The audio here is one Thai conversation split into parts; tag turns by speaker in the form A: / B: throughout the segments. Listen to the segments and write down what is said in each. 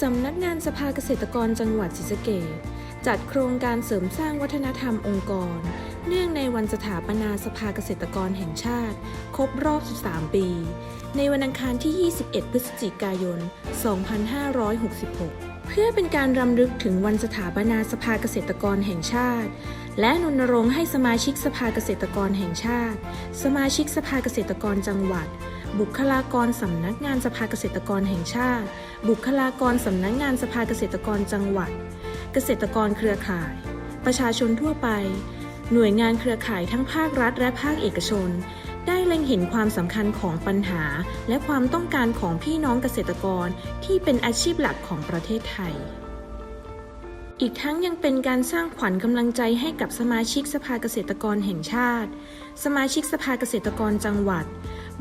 A: สำนักงานสภาเกษตรกรจังหวัดศรีสะเกษจัดโครงการเสริมสร้างวัฒนธรรมองค์กร เนื่องในวันสถาปนาสภาเกษตรกรแห่งชาติ ครบรอบ 13 ปี ในวันอังคารที่ 21 พฤศจิกายน 2566เพื่อเป็นการรำลึกถึงวันสถาปนาสภาเกษตรกรแห่งชาติ และรณรงค์ให้สมาชิกสภาเกษตรกรแห่งชาติ สมาชิกสภาเกษตรกรจังหวัด บุคลากรสำนักงานสภาเกษตรกรแห่งชาติ บุคลากรสำนักงานสภาเกษตรกรจังหวัด เกษตรกรเครือข่าย ประชาชนทั่วไป หน่วยงานเครือข่ายทั้งภาครัฐและภาคเอกชน ได้เล็งเห็นความสำคัญของปัญหา และความต้องการของพี่น้องเกษตรกรที่เป็นอาชีพหลักของประเทศไทยอีกทั้งยังเป็นการสร้างขวัญกำลังใจให้กับสมาชิกสภาเกษตรกรแห่งชาติ สมาชิกสภาเกษตรกรจังหวัด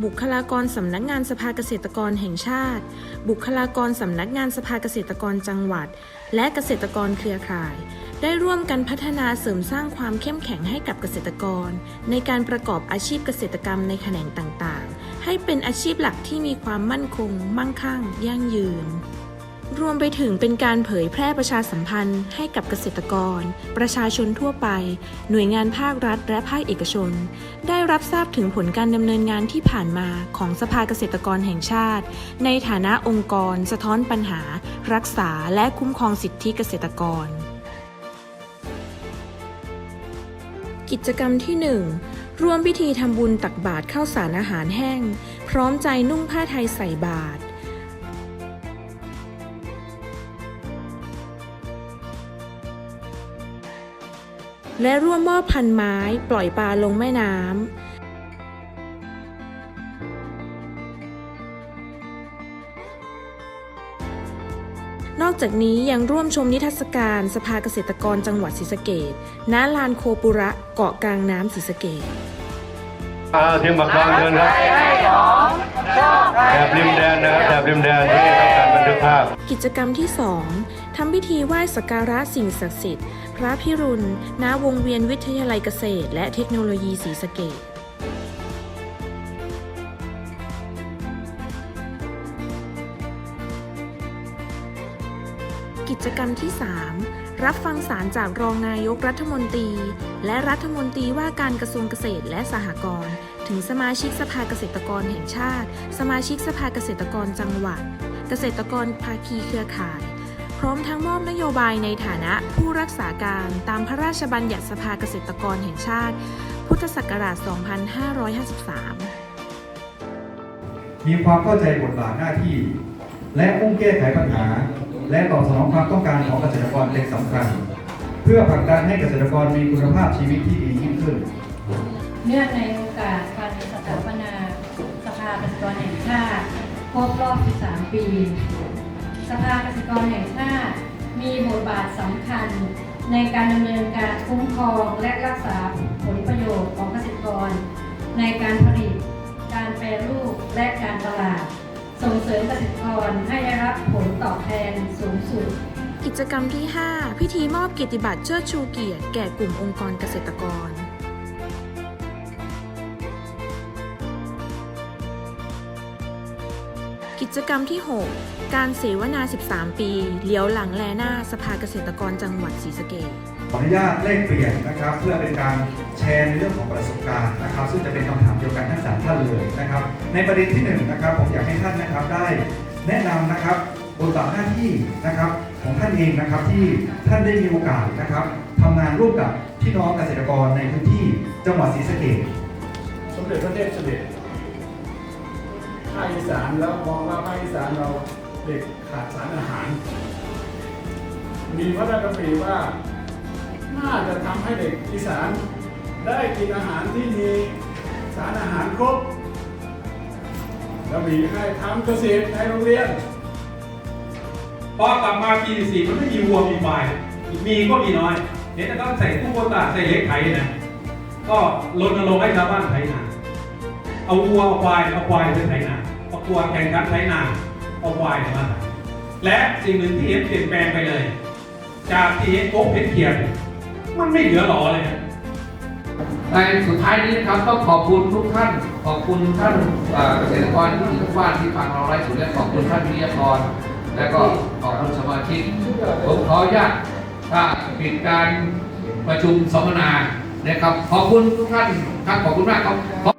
A: บุคลากรสำนักงานสภาเกษตรกรแห่งชาติ บุคลากรสำนักงานสภาเกษตรกรจังหวัด และเกษตรกรเครือข่าย ได้ร่วมกันพัฒนาเสริมสร้างความเข้มแข็งให้กับเกษตรกร ในการประกอบอาชีพเกษตรกรรมในแขนงต่างๆ ให้เป็นอาชีพหลักที่มีความมั่นคง มั่งคั่ง ยั่งยืน รวมไปถึงเป็นการเผยแพร่ประชาสัมพันธ์ให้กับเกษตรกร ประชาชนทั่วไป หน่วยงานภาครัฐ และภาคเอกชน ได้รับทราบถึงผลการดำเนินงานที่ผ่านมาของสภาเกษตรกรแห่งชาติ ในฐานะองค์กร สะท้อนปัญหา รักษาและคุ้มครองสิทธิเกษตรกร กิจกรรมที่ 1ร่วมพิธีทำบุญตักบาตรข้าวสารอาหารแห้ง พร้อมใจนุ่งผ้าไทยใส่บาตร และร่วมมอบพันไม้ปล่อยปลาลงแม่น้ำนอกจากนี้ยังร่วมชมนิทรรศการสภาเกษตรกรจังหวัดศรีสะเกษณลานโคปุระเกาะกลางน้ำศรีสะเกษ
B: อ่าทีมบักกลางเดินครับแถบริมแดนนะครับแถบริมแดนที่ ทำการบันทึกภาพ
A: กิจกรรมที่ 2ทำพิธีไหว้สักการะสิ่งศักดิ์สิทธิ์ พระพิรุณณวงเวียนวิทยาลัยเกษตร และเทคโนโลยีศรีสะเกษกิจกรรมที่ 3 รับฟังสารจากรองนายกรัฐมนตรี และรัฐมนตรีว่าการกระทรวงเกษตรและสหกรณ์ถึงสมาชิกสภาเกษตรกรแห่งชาติ สมาชิกสภาเกษตรกรจังหวัด เกษตรกรภาคีเครือข่าย พร้อมทั้งมอบนโยบายในฐานะผู้รักษาการตามพระราชบัญญัติสภาเกษตรกรแห่งชาติ พุทธศักราช 2553
C: มีความเข้าใจบทบาทหน้าที่ และมุ่งแก้ไขปัญหา และตอบสนองความต้องการของเกษตรกรเป็นสำคัญ เพื่อผลักดันให้เกษตรกรมีคุณภาพชีวิตที่ดียิ่งขึ้น
D: เนื่องในโอกาสการสถาปนาสภาเกษตรกรแห่งชาติ ครบรอบ 13 ปี สภาเกษตรกรแห่งชาติ มีบทบาทสำคัญในการดำเนินการคุ้มครองและรักษาผลประโยชน์ของเกษตรกร ในการผลิต การแปรรูปและการตลาด ส่งเสริมเกษตรกรให้ได้รับผลตอบแทนสูงสุด
A: กิจกรรมที่ 5 พิธีมอบเกียรติบัตรเชิดชูเกียรติแก่กลุ่มองค์กรเกษตรกร จกรรมที่ 6 การเสวนา 13 ปีเลี้ยวหลังแลหน้าสภาเกษตรกรจังหวัดศรีสะเกษ
C: ขออนุญาตแลกเปลี่ยนนะครับ เพื่อเป็นการแชร์ในเรื่องของประสบการณ์นะครับ ซึ่งจะเป็นคำถามเดียวกันทั้งสามท่านเลยนะครับ ในประเด็นที่หนึ่งนะครับผมอยากให้ท่านนะครับได้แนะนำนะครับบทบาทหน้าที่นะครับของท่านเองนะครับที่ท่านได้มีโอกาสนะครับทำงานร่วมกับพี่น้องเกษตรกรในพื้นที่จังหวัดศรีสะเกษ
E: สมเด็จพระเทพเสด็จ ภาคอีสานแล้วมองว่าภาคอีสานเราเด็กขาดสารอาหาร มีพระราชดำริว่าน่าจะทำให้เด็กอีสานได้กินอาหารที่มีสารอาหารครบแล้วมีให้ทำเกษตรในโรงเรียน
F: พอกลับมาปีสี่มันไม่มีวัวมีควายมีก็มีน้อย เห็นแต่ต้องใส่ตู้โบตาใส่เล็กไถนะ ก็รณรงค์ให้ชาวบ้านไถนา เอาวัวเอาควายเอาควายไปไถนาเอาวัวแข่งกันไถนาเอาควายมาไถและสิ่งหนึ่งที่เห็นเปลี่ยนแปลงไปเลย จากที่เห็นโอ๊กเห็นเขียน มันไม่เหลือหล่อเลยนะ
G: ในสุดท้ายนี้นะครับต้องขอบคุณทุกท่าน ขอบคุณท่านเกษตรกรที่อยู่ทุกบ้านที่ฟังเราไลฟ์สดและขอบคุณท่านวิทยากร และก็ขอบคุณสมาชิกผมขออนุญาตถ้าปิดการประชุมสัมมนานะครับ ขอบคุณทุกท่านครับขอบคุณมากครับ